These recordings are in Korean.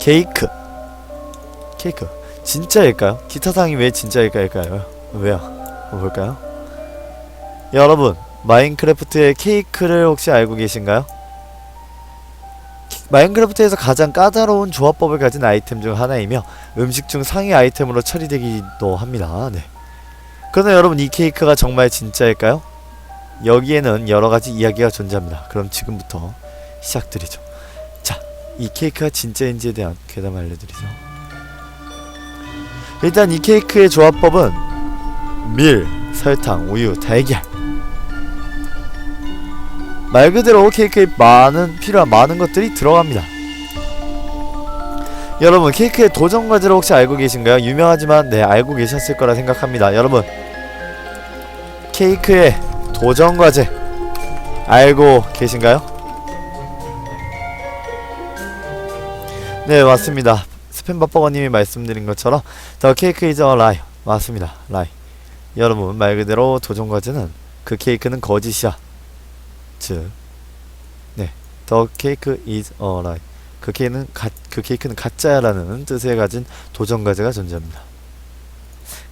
케이크 케이크 진짜일까요? 기타상이 왜 진짜일까요? 왜요? 볼까요? 여러분 마인크래프트의 케이크를 혹시 알고 계신가요? 키- 마인크래프트에서 가장 까다로운 조합법을 가진 아이템 중 하나이며 음식 중 상위 아이템으로 처리되기도 합니다. 네. 그러나 여러분 이 케이크가 정말 진짜일까요? 여기에는 여러 가지 이야기가 존재합니다. 그럼 지금부터 시작드리죠. 자, 이 케이크가 진짜인지에 대한 괴담 알려드리죠. 일단 이 케이크의 조합법은 밀, 설탕, 우유, 달걀. 말 그대로 케이크에 많은 필요한 많은 것들이 들어갑니다. 여러분 케이크의 도전 과제를 혹시 알고 계신가요? 유명하지만 네 알고 계셨을 거라 생각합니다. 여러분 케이크의 도전 과제 알고 계신가요? 네 맞습니다. 스팸 밥버거님이 말씀드린 것처럼 더 케이크 이즈 어 라이 맞습니다. 라이 여러분 말 그대로 도전 과제는 그 케이크는 거짓이야. 즉, 네, 더 케이크 a lie. 그 케이크는 가, 그 케이크는 가짜야라는 뜻을 가진 도전 과제가 존재합니다.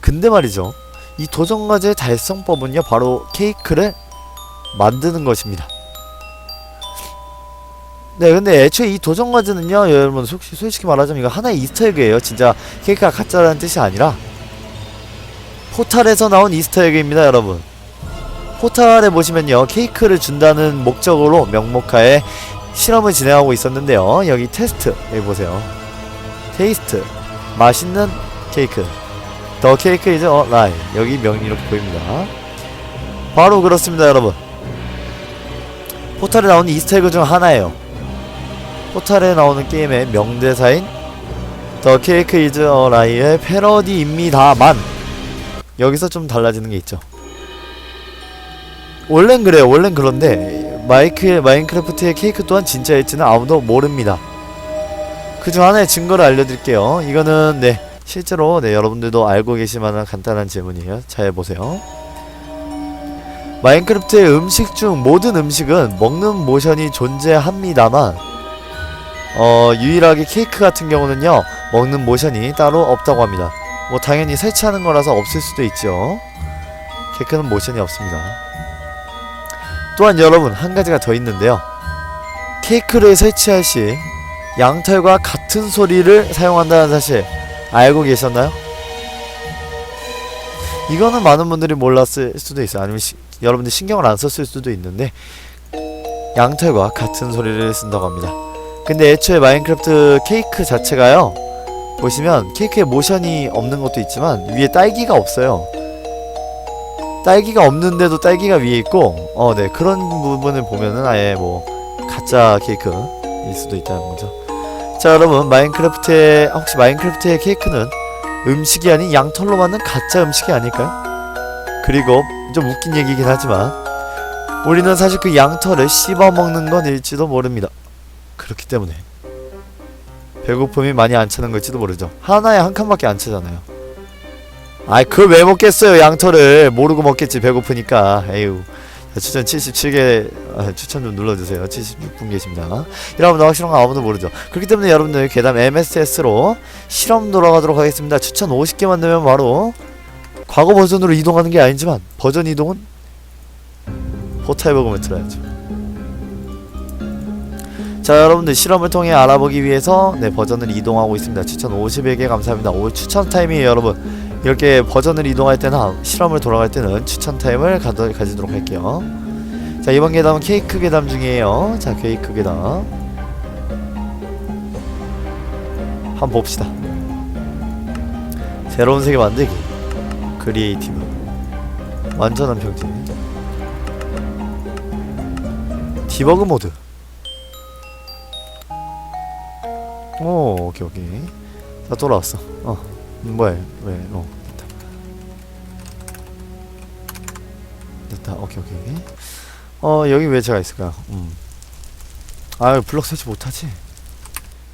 근데 말이죠, 이 도전 과제의 달성법은요, 바로 케이크를 만드는 것입니다. 네, 근데 애초에 이 도전 과제는요, 여러분 솔직히, 솔직히 말하자면 이거 하나의 이스터에그예요. 진짜 케이크가 가짜라는 뜻이 아니라 포탈에서 나온 이스터에그입니다, 여러분. 포탈에 보시면요 케이크를 준다는 목적으로 명목하에 실험을 진행하고 있었는데요. 여기 테스트 여기 보세요. 테이스트. 맛있는 케이크. 더 케이크 이제 어 라이 여기 명이 이렇게 보입니다. 바로 그렇습니다 여러분. 포탈에 나오는 이스터에그 중 하나예요 포탈에 나오는 게임의 명대사인 더 케이크 이즈 어 라이의 패러디입니다만 여기서 좀 달라지는 게 있죠 원래는 그래요. 원래는 그런데 마이크 마인크래프트의 케이크 또한 진짜일지는 아무도 모릅니다. 그중 하나의 증거를 알려드릴게요. 이거는 네 실제로 네 여러분들도 알고 계실 만한 간단한 질문이에요. 잘 보세요. 마인크래프트의 음식 중 모든 음식은 먹는 모션이 존재합니다만 어 유일하게 케이크 같은 경우는요 먹는 모션이 따로 없다고 합니다. 뭐 당연히 설치하는 거라서 없을 수도 있죠. 케이크는 모션이 없습니다. 또한 여러분 한 가지가 더 있는데요. 케이크를 설치할 시 양털과 같은 소리를 사용한다는 사실 알고 계셨나요? 이거는 많은 분들이 몰랐을 수도 있어요. 아니면 시, 여러분들 신경을 안 썼을 수도 있는데 양털과 같은 소리를 쓴다고 합니다. 근데 애초에 마인크래프트 케이크 자체가요. 보시면 케이크에 모션이 없는 것도 있지만 위에 딸기가 없어요. 딸기가 없는데도 딸기가 위에 있고 어 네 그런 부분을 보면은 아예 뭐 가짜 케이크일 수도 있다는 거죠 자 여러분 마인크래프트의 혹시 마인크래프트의 케이크는 음식이 아닌 양털로 만든 가짜 음식이 아닐까요? 그리고 좀 웃긴 얘기긴 하지만 우리는 사실 그 양털을 씹어 먹는 건일지도 모릅니다 그렇기 때문에. 배고픔이 많이 안 차는 걸지도 모르죠. 하나에 한 칸밖에 안 차잖아요. 아이 그걸 왜 먹겠어요 양털을? 모르고 먹겠지 배고프니까. 에휴. 자, 추천 77개 아, 추천 좀 눌러주세요. 76분 계십니다. 여러분들 확실한 거 아무도 모르죠. 그렇기 때문에 여러분들 계단 MSS로 실험 돌아가도록 하겠습니다. 추천 50개만 되면 바로 과거 버전으로 이동하는 게 아니지만 버전 이동은 포탈 버금을 틀어야죠 자 여러분들 실험을 통해 알아보기 위해서 네 버전을 이동하고 있습니다. 추천 51개 감사합니다. 올 추천 타임이에요 여러분. 이렇게 버전을 이동할 때나 실험을 돌아갈 때는 추천 타임을 가도, 가지도록 할게요. 자 이번 계담은 케이크 계담 중이에요. 자 케이크 계담. 한번 봅시다. 새로운 세계 만들기. 크리에이티브. 완전한 평지. 디버그 모드 오 오케이 오케이. 자 돌아왔어. 어 음, 뭐야 왜어 됐다. 됐다 오케이 오케이. 어 여기 왜 제가 있을까요? 음. 아유 블럭 설치 못하지?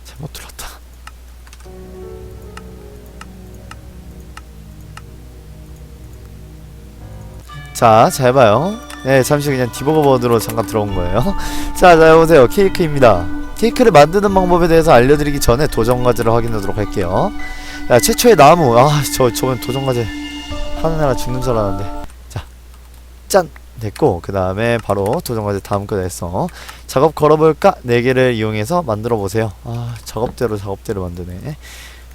잘못 들었다. 자 잘 봐요. 네 잠시 그냥 디버거 버드로 잠깐 들어온 거예요. 자, 자 보세요. 케이크입니다 케이크를 만드는 방법에 대해서 알려드리기 전에 도전과제를 확인하도록 할게요. 야, 최초의 나무. 아, 저, 저건 도전과제 하는 애라 죽는 줄 알았는데. 자, 짠! 됐고, 그 다음에 바로 도전과제 다음 거 냈어. 작업 걸어볼까? 네 개를 이용해서 만들어 보세요. 아, 작업대로 작업대로 만드네.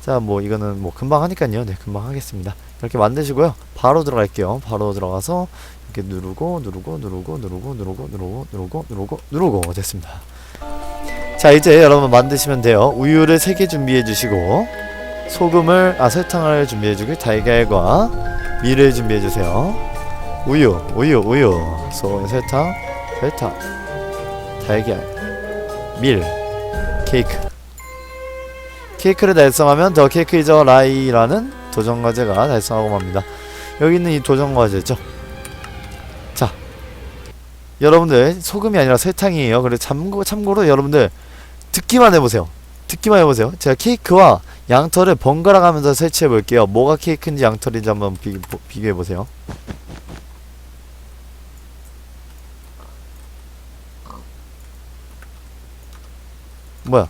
자, 뭐, 이거는 뭐, 금방 하니까요. 네, 금방 하겠습니다. 이렇게 만드시고요. 바로 들어갈게요. 바로 들어가서, 이렇게 누르고, 누르고, 누르고, 누르고, 누르고, 누르고, 누르고, 누르고, 누르고, 됐습니다. 자, 이제 여러분 만드시면 돼요. 우유를 3개 준비해 주시고, 소금을, 아, 설탕을 준비해 주고, 달걀과 밀을 준비해 주세요. 우유, 우유, 우유, 소, 설탕, 설탕, 달걀, 밀, 케이크. 케이크를 달성하면 더 케이크 이저 라이라는 도전 과제가 달성하고 맙니다. 여기 있는 이 도전 과제죠. 자, 여러분들 소금이 아니라 설탕이에요. 그래서 참고 참고로 여러분들 듣기만 해보세요. 듣기만 해보세요. 제가 케이크와 양털을 번갈아 가면서 설치해 볼게요. 뭐가 케이크인지 양털인지 한번 비, 비교해 보세요. 뭐야?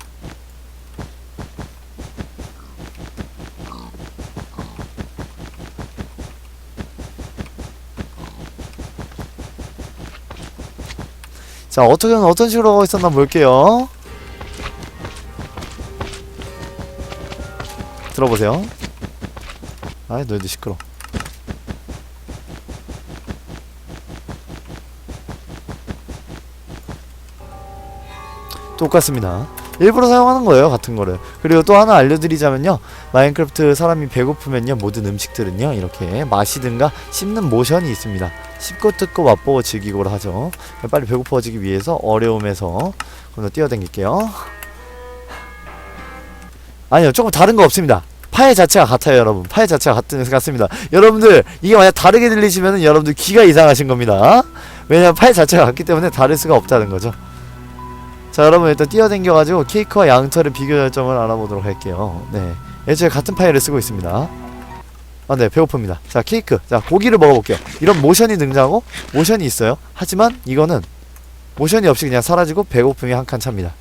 자, 어떻게 어떤 식으로 하고 있었나 볼게요. 들어보세요. 아이, 너희들 시끄러. 똑같습니다. 일부러 사용하는 거예요, 같은 거를. 그리고 또 하나 알려드리자면요. 마인크래프트 사람이 배고프면요, 모든 음식들은요, 이렇게 마시든가 씹는 모션이 있습니다. 씹고 뜯고 맛보고 즐기고를 하죠. 빨리 배고파지기 위해서 어려움에서 그럼 뛰어댕길게요. 아니요, 조금 다른 거 없습니다. 파일 자체가 같아요, 여러분. 파일 자체가 같은 같습니다. 여러분들 이게 만약 다르게 들리시면은 여러분들 귀가 이상하신 겁니다. 왜냐면 파일 자체가 같기 때문에 다를 수가 없다는 거죠. 자, 여러분 일단 뛰어댕겨가지고 케이크와 양털의 비교 결정을 알아보도록 할게요. 네, 애초에 같은 파일을 쓰고 있습니다. 아, 네, 배고픕니다. 자, 케이크. 자, 고기를 먹어볼게요. 이런 모션이 등장하고 모션이 있어요. 하지만 이거는 모션이 없이 그냥 사라지고 배고픔이 한 칸 찹니다.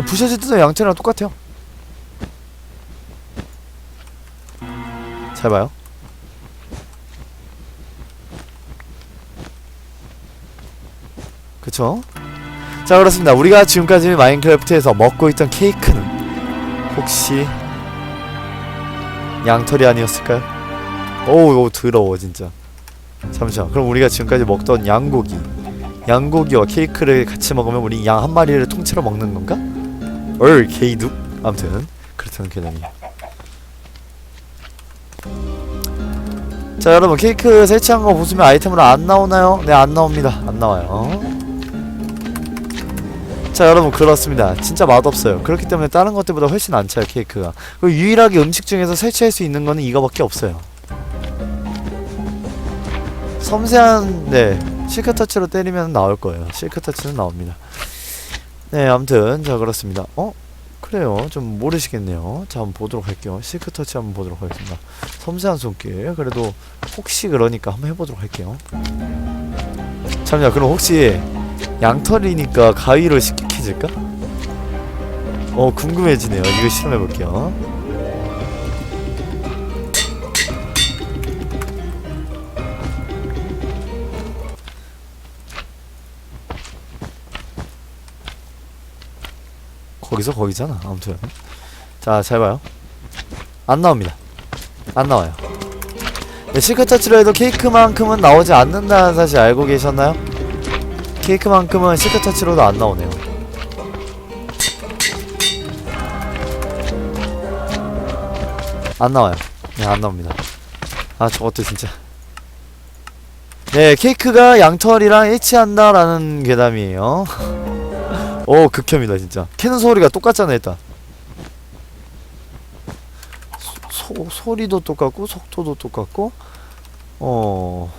부셔질 때도 양털이랑 똑같아요. 잘 봐요. 그쵸? 자 그렇습니다. 우리가 지금까지 마인크래프트에서 먹고 있던 케이크는 혹시 양털이 아니었을까요? 오우 더러워 진짜. 잠시만. 그럼 우리가 지금까지 먹던 양고기, 양고기와 케이크를 같이 먹으면 우리 양 한 마리를 통째로 먹는 건가? 얼 게이둑. 아무튼 그렇다는 개념이에요. 자 여러분 케이크 설치한 거 보시면 아이템으로 안 나오나요? 네 안 나옵니다. 안 나와요. 자 여러분 그렇습니다 진짜 맛없어요 그렇기 때문에 다른 것들보다 훨씬 안 차요 케이크가 그리고 유일하게 음식 중에서 설치할 수 있는 거는 이거밖에 없어요 섬세한 네 실크 터치로 때리면 나올 거예요 실크 터치는 나옵니다 네 아무튼 자 그렇습니다. 어? 그래요. 좀 모르시겠네요. 자 한번 보도록 할게요. 실크 터치 한번 보도록 하겠습니다. 섬세한 손길. 그래도 혹시 그러니까 한번 해보도록 할게요. 잠시만 그럼 혹시 양털이니까 가위로 캐질까? 어 궁금해지네요. 이거 실험해볼게요 거기서 거기잖아 아무튼 자잘 봐요 안 나옵니다 안 나와요 네, 실크 터치로 해도 케이크만큼은 나오지 않는다는 사실 알고 계셨나요? 케이크만큼은 실크 터치로도 안 나오네요. 안 나와요. 네, 안 나옵니다. 아, 저것도 진짜. 네, 케이크가 양털이랑 일치한다라는 괴담이에요. 오, 극혐이다, 진짜. 캐는 소리가 똑같잖아, 일단. 소, 소, 소리도 똑같고, 속도도 똑같고, 어.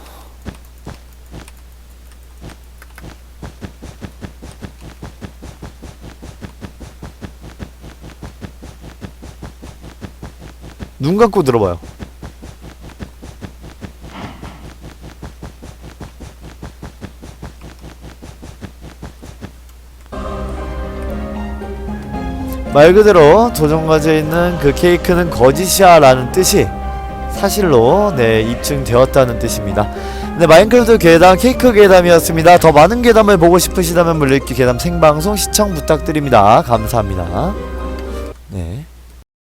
눈 감고 들어봐요. 말 그대로 도전과제에 있는 그 케이크는 거짓이야 라는 뜻이 사실로 네 입증되었다는 뜻입니다. 네 마인크래프트 괴담 케이크 괴담이었습니다. 더 많은 괴담을 보고 싶으시다면 물리기 괴담 생방송 시청 부탁드립니다. 감사합니다. 네